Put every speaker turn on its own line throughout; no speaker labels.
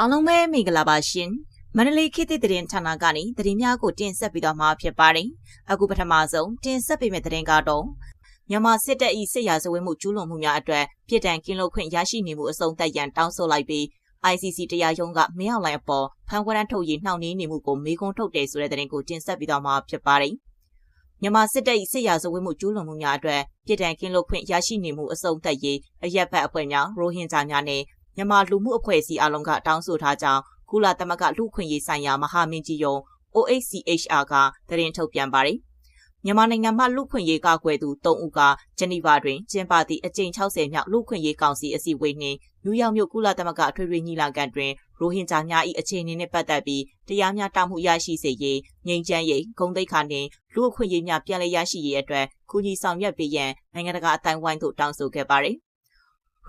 အားလုံးပဲမင်္ဂလာပါရှင်မန္တလေးခေတ်သစ်သတင်းဌာနကနေသတင်းများကိုတင်ဆက်ပေးသွားမှာဖြစ်ပါတယ်အခုပထမဆုံးတင်ဆက်ပေးမယ့်သတင်းကတော့မြန်မာစစ်တပ်၏စစ်ရာဇဝတ်မှုကျူးလွန်မှုများအတွက်ပြည်တံကင်းလို့ခွင့်ရရှိနေမှုအဆုံးသတ်ရန်တောင်းဆိုလိုက်ပြီး ICC တရားရုံးကမင်းအောင်လှိုင်အပေါ်ဖန်ခွန်းထုတ်ရေးနှောင့်နှေးနေမှုကိုမေးခွန်းထုတ်တယ်ဆိုတဲ့သတင်းကိုတင်ဆက်ပေးသွားမှာဖြစ်ပါတယ်မြန်မာစစ်တပ်၏စစ်ရာဇဝတ်မှုကျူးလွန်မှုများအတွက်ပြည်တံကင်းလို့ခွင့်ရရှိနေမှုအဆုံးသတ်ရေးအရက်ဘတ်အဖွဲ့များရိုဟင်ဂျာများနဲ့ မြန်မာလူမှုအဖွဲ့အစည်းအလုံးကတောင်းဆိုထားကြောင်းကုလသမဂ္ဂလူ့ခွင့်ရေးဆိုင်ရာမဟာမင်းကြီးယုံ OHCHR ကသတင်းထုတ်ပြန်ပါတယ်။မြန်မာနိုင်ငံမှာလူ့ခွင့်ရေးကာကွယ်သူ၃ဦးကဂျနီဗာတွင်ကျင်းပသည့်အကြိမ်60မြောက်လူ့ခွင့်ရေးကောင်စီအစည်းအဝေးနှင့်နယူးယောက်မြို့ကုလသမဂ္ဂအထွေထွေညီလာခံတွင်ရိုဟင်ဂျာများ၏အခြေအနေနှင့်ပတ်သက်ပြီးတရားမျှတမှုရရှိစေရေးငြိမ်းချမ်းရေးဂုဏ်သိက္ခာနှင့်လူ့အခွင့်အရေးများပြန်လည်ရရှိရေးအတွက်ကူညီဆောင်ရွက်ပေးရန်နိုင်ငံတကာအတိုင်းဝိုင်းသို့တောင်းဆိုခဲ့ပါသည်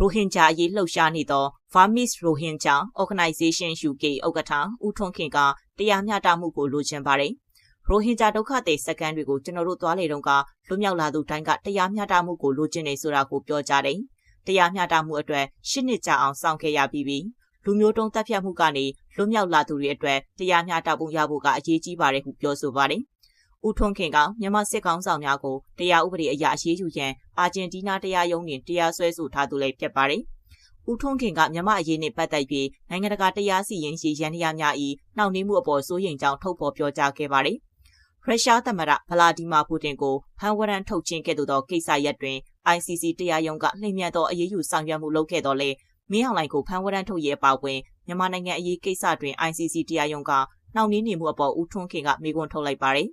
ရိုဟင်ဂျာအရေးလှုပ်ရှားနေသော Burmese Rohingya Organization UK ဥက္ကဋ္ဌဦးထွန်းခင်ကတရားမျှတမှုကိုလိုချင်ပါတယ်။ရိုဟင်ဂျာဒုက္ခသည်စခန်းတွေကိုကျွန်တော်တို့သွားလေတော့ကလွတ်မြောက်လာသူတိုင်းကတရားမျှတမှုကိုလိုချင်နေဆိုတာကိုပြောကြတယ်။တရားမျှတမှုအတွက်ရှစ်နှစ်ကြာအောင်စောင့်ခဲ့ရပြီးပြီ။လူမျိုးတုံးတပ်ဖြတ်မှုကနေလွတ်မြောက်လာသူတွေအတွက်တရားမျှတမှုရဖို့ကအရေးကြီးပါတယ်ဟုပြောဆိုပါတယ်။ ဦးထွန်းခင်ကမြန်မာစစ်ကောင်ဆောင်များကိုတရားဥပဒေအရာအရေးယူရန်အာဂျင်တီးနားတရားရုံးတွင်တရားစွဲဆိုထားသူလည်းဖြစ်ပါတယ်။ဦးထွန်းခင်ကမြန်မာအရေးနှင့်ပတ်သက်ပြီးနိုင်ငံတကာတရားစီရင်ရေးရန်တရားများ၏နှောင့်နှေးမှုအပေါ်စိုးရိမ်ကြောင်းထုတ်ဖော်ပြောကြားခဲ့ပါတယ်။ရုရှားသမ္မတဗလာဒီမာပူတင်ကိုဟန်ဝရန်ထုတ်ချင်းခဲ့သောကိစ္စရပ်တွင် ICC တရားရုံးကနှိမ်မြတ်သောအရေးယူဆောင်ရွက်မှုလုပ်ခဲ့တော်လဲမင်းအောင်လှိုင်ကိုဖန်ဝရန်ထုတ်ရဲပါဝင်မြန်မာနိုင်ငံအရေးကိစ္စတွင် ICC တရားရုံးကနှောင့်နှေးနေမှုအပေါ်ဦးထွန်းခင်ကမေးခွန်းထုတ်လိုက်ပါတယ်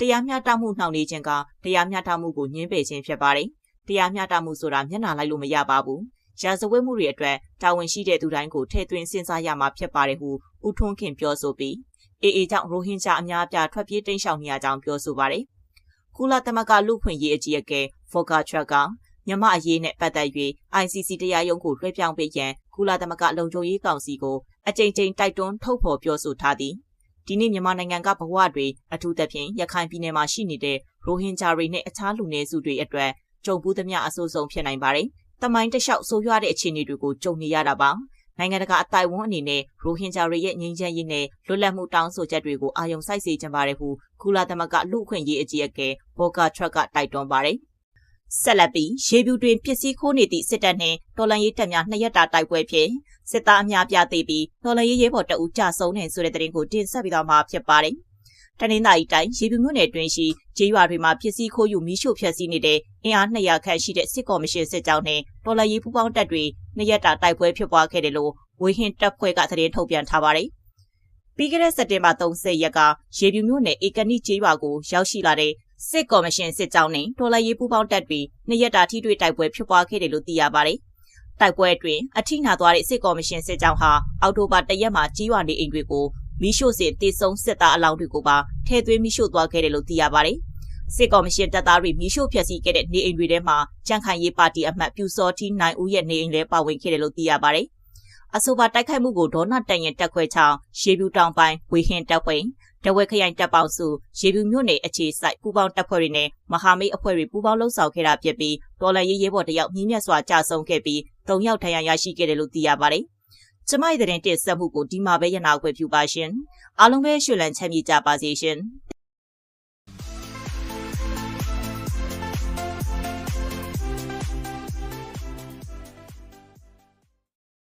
တရားမျှတမှုနှောင့်နှေးခြင်းကတရားမျှတမှုကိုညှင်းပယ်ခြင်းဖြစ်ပါတယ်။တရားမျှတမှုဆိုတာမျက်နှာလိုက်လို့မရပါဘူး။ရာဇဝတ်မှုတွေအတွက်တာဝန်ရှိတဲ့သူတိုင်းကိုထည့်သွင်းစဉ်းစားရမှာဖြစ်ပါတယ်ဟုဦးထွန်းခင်ပြောဆိုပြီးအေအေကြောင့်ရိုဟင်ဂျာအများအပြားထွက်ပြေးတိမ်းရှောင်နေရကြောင်းပြောဆိုပါတယ်။ကုလသမဂ္ဂလူ့ခွင့်ရေးအကြီးအကဲဖော်ကာထရက်ကမြန်မာအရေးနဲ့ပတ်သက်၍ ICC တရားရုံးကိုလွှဲပြောင်းပေးရန်ကုလသမဂ္ဂလုံခြုံရေးကောင်စီကိုအကြိမ်ကြိမ်တိုက်တွန်းထုတ်ဖော်ပြောဆိုထားသည်။ ဒီနေ့မြန်မာနိုင်ငံကဘဝတွေအထူးသဖြင့်ရခိုင်ပြည်နယ်မှာရှိနေတဲ့ရိုဟင်ဂျာတွေနဲ့အခြားလူနည်းစုတွေအတွက်ကြုံဘူးသမျှအဆိုးဆုံးဖြစ်နိုင်ပါတယ်။တမိုင်းတလျှောက်ဆိုးရွားတဲ့အခြေအနေတွေကိုကြုံနေရတာပါ။နိုင်ငံတကာအတိုင်းဝန်းအနေနဲ့ရိုဟင်ဂျာတွေရဲ့ငြိမ်းချမ်းရေးနဲ့လွတ်လပ်မှုတောင်းဆိုချက်တွေကိုအာရုံစိုက်စေချင်ပါတယ်ဟုကုလသမဂ္ဂလူ့အခွင့်အရေးအကြီးအကဲဘော်ကာထရက်ကတိုက်တွန်းပါတယ်။ ဆက်လက်ပြီးရေပြူတွင်ပစ္စည်းခိုးနေသည့်စစ်တပ်နှင့်တော်လန်ရေးတပ်များနှစ်ရက်တာတိုက်ပွဲဖြင့်စစ်သားအများပြသိပြီးတော်လန်ရေးရဲဘော်တအူးကြဆုံးနေဆိုတဲ့သတင်းကိုတင်ဆက်ပြီးတော့မှာဖြစ်ပါတယ်။တနင်္သာရီတိုင်းရေပြူမြို့နယ်တွင်ရှိဂျေးရွာတွေမှာပစ္စည်းခိုးယူမိရှို့ဖျက်ဆီးနေတဲ့အင်အား200ခန့်ရှိတဲ့စစ်ကော်မရှင်စစ်ကြောင်းနဲ့တော်လန်ရေးပူးပေါင်းတပ်တွေနှစ်ရက်တာတိုက်ပွဲဖြစ်ပွားခဲ့တယ်လို့ဝေဟင်တပ်ဖွဲ့ကသတင်းထုတ်ပြန်ထားပါတယ်။ပြီးခဲ့တဲ့စက်တင်ဘာ30ရက်ကရေပြူမြို့နယ်ဧကနိကျေးရွာကိုရောက်ရှိလာတဲ့ စစ်ကော်မရှင်စစ်ကြောင်းနဲ့တော်လှန်ရေးပူးပေါင်းတပ်တွေနှစ်ရက်တာထိတွေ့တိုက်ပွဲဖြစ်ပွားခဲ့တယ်လို့သိရပါတယ်။တိုက်ပွဲအတွင်းအထိနာသွားတဲ့စစ်ကော်မရှင်စစ်ကြောင်းဟာအောက်တိုဘာ၁ရက်မှာကြီးရွာနေအိမ်တွေကိုမိရှို့စစ်တေဆုံးစစ်သားအလောင်းတွေကိုပါထဲသွင်းမိရှို့သွားခဲ့တယ်လို့သိရပါတယ်။စစ်ကော်မရှင်တပ်သားတွေမိရှို့ဖျက်ဆီးခဲ့တဲ့နေအိမ်တွေထဲမှာကြံ့ခိုင်ရေးပါတီအမတ်ပြူစောတီနိုင်ဦးရဲ့နေအိမ်လည်းပါဝင်ခဲ့တယ်လို့သိရပါတယ်။အဆိုပါတိုက်ခိုက်မှုကိုဒေါနာတန်ရင်တက်ခွဲချောင်းရှေးပြူတောင်ပိုင်းဝေဟင်တပ်ဖွဲ့ တဝက်ခရိုင်တပ်ပေါင်းစုရေပြူမြို့နယ်အခြေစိုက်ပူးပေါင်းတပ်ဖွဲ့တွေနဲ့မဟာမိတ်အဖွဲ့တွေပူးပေါင်းလှုပ်ဆောင်ခဲ့တာဖြစ်ပြီးတော်လန်ရေးရဲဘော်တယောက်မြင်းမြတ်စွာကြာဆုံးခဲ့ပြီး၃ယောက်ထဏ်ရာရရှိခဲ့တယ်လို့သိရပါတယ်။ကျမရဲ့တဲ့တင်ဆက်မှုကိုဒီမှာပဲရနာခွင့်ပြုပါရှင်။အားလုံးပဲရွှေလန်းချမ်းမြေကြပါစေရှင်။